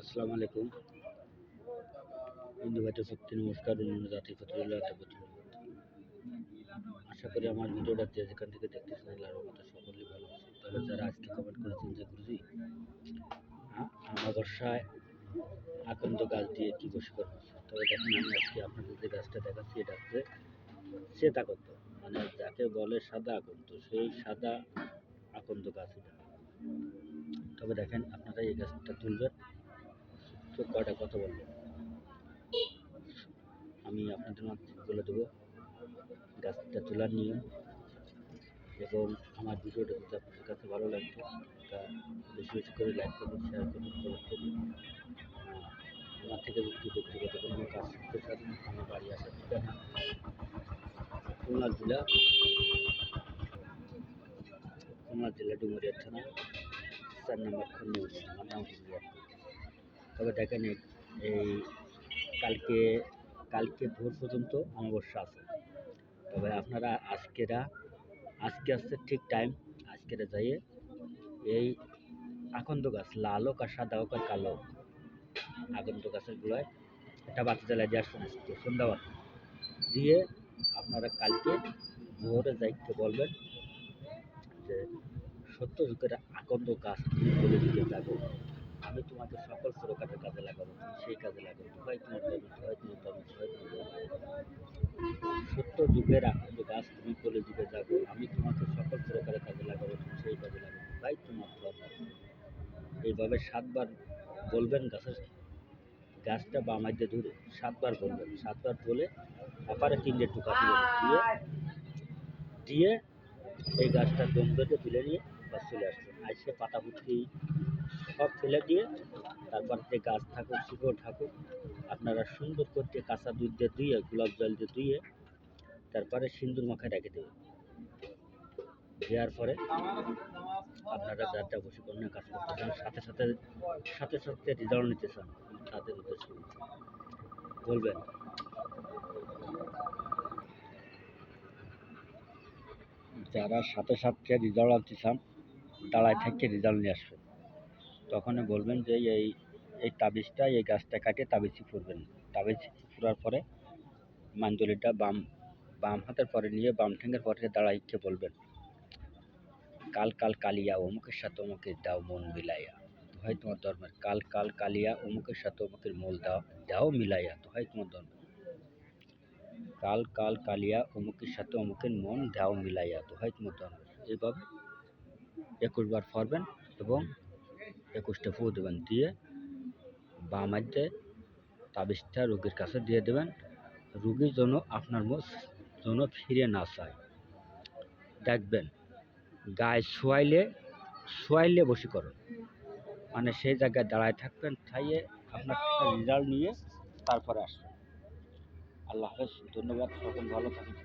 আসসালামু আলাইকুম। হিন্দু ভাইদের প্রতি নমস্কার, অন্যান্য জাতি ফতুল্লাহ আশা করি আমার ভিডিওটা যে যেখান থেকে দেখতেছেন, আল্লাহর রহমতে সকলেই ভালো আছে তবে যারা আজকে কমেন্ট করেছেন যে গুরুজি আমাবস্যায় আকন্দ গাছ দিয়ে কি বসে করব? তবে দেখেন, আমি আজকে আপনাদের যে গাছটা দেখাচ্ছি, এটা হচ্ছে শ্বেত আকন্দ মানে যাকে বলে সাদা আকন্দ, সেই সাদা আকন্দ গাছ এটা। তবে দেখেন, আপনারা এই গাছটা তুলবেন। তো কয়টা কথা বলবেন আমি আপনাদের মাঝে বলে দেবো গাছটা তোলার নিয়ম এবং আমার ভিডিওটা যদি আপনাদের কাছে ভালো লাগছে তা বেশি বেশি করে লাইক করুন শেয়ার করুন কমেন্ট করুন আমার থেকে যদি ব্যক্তিগত কোনো কাজ শিখতে চান, আমার বাড়ি আসার ঠিকানা, খুলনা জেলা খুলনা জেলা ডুমুরিয়া থানা, চার নম্বর খন্ড আমার নাম তবে দেখেন এই- কালকে কালকে ভোর পর্যন্ত অমাবস্যা আছে। তবে আপনারা আজকেরা, আজকে আসছে ঠিক টাইম আজকেরা যাইয়ে এই আকন্দ গাছ, লাল হোক আর সাদা হোক আর কালো আকন্দ গাছের গুলায় একটা বাতি জ্বালাই দিয়ে আসবেন আজকে সন্ধ্যাবার দিয়ে আপনারা কালকে ভোরে যাইতে বলবেন যে সত্য যুগের আকন্দ গাছ বলে দিকে যাব। প্রকারের কাজে লাগাবো, সেই কাজে লাগাবো। তোমার তোমার তোমার সত্য গাছ তুমি বলে দিকে যাব, আমি তোমাকে সকল কাজে লাগাবো, তুমি সেই কাজে লাগাবো। তোমার এইভাবে সাতবার বলবেন গাছের গাছটা বামাই দিয়ে ধরে সাতবার বলবেন। সাতবার বলে আপারে তিনটে টুকা দিবেন দিয়ে দিয়ে এই গাছটা দম বেঁধে তুলে নিয়ে বাস চলে আসবেন আইসে পাতা পুটকি সব ফেলে দিয়ে তারপর যে গাছ থাকুক, শিকড় থাকুক, আপনারা সুন্দর করতে কাঁচা দুধ দিয়ে ধুয়ে, গোলাপ জল দিয়ে ধুয়ে, তারপরে সিন্দুর মাখায় রেখে দেবেন। দেওয়ার পরে আপনারা বসে কোনো কাজ করতে চান, সাথে সাথে সাথে সাথে রেজাল্ট নিতে চান, তাদের উদ্দেশ্য বলবেন। যারা সাথে সাথে রেজাল্ট আনতে চান দাঁড়ায় থেকে রেজাল্ট নিয়ে আসবেন। তখনই বলবেন যে এই এই তাবিজটা, এই গাছটা কাটিয়ে তাবিজটি ফুরবেন তাবিজ ফুরার পরে মাঞ্জলিটা বাম বাম হাতের পরে নিয়ে বাম ঠ্যাঙ্গের পরে দাঁড়াইকে বলবেন, কাল কাল কালিয়া অমুকের সাথে অমুকের দাও মন মিলাইয়া। হয় তোমার ধর্মের, কাল কাল কালিয়া অমুকের সাথে অমুকের মোল দাও দাও মিলাইয়া তো হয় তোমার ধর্ম কাল কাল কালিয়া অমুকের সাথে অমুকের মন দাও মিলাইয়া তো হয় তোমার ধর্ম এইভাবে একুশ বার ফরবেন এবং একুশটা ফু দেবেন, দিয়ে বাম হাতে তাবিজটা রোগীর কাছে দিয়ে দেবেন। রুগী যেন আপনার যেন ফিরে না চায়। দেখবেন, গায়ে শোয়াইলে শোয়াইলে বশীকরণ। মানে সেই জায়গায় দাঁড়ায় থাকবেন থাইয়ে আপনার রেজাল্ট নিয়ে তারপরে আসবেন। আল্লাহ হাফেজ, ধন্যবাদ। সকল ভালো থাকুন।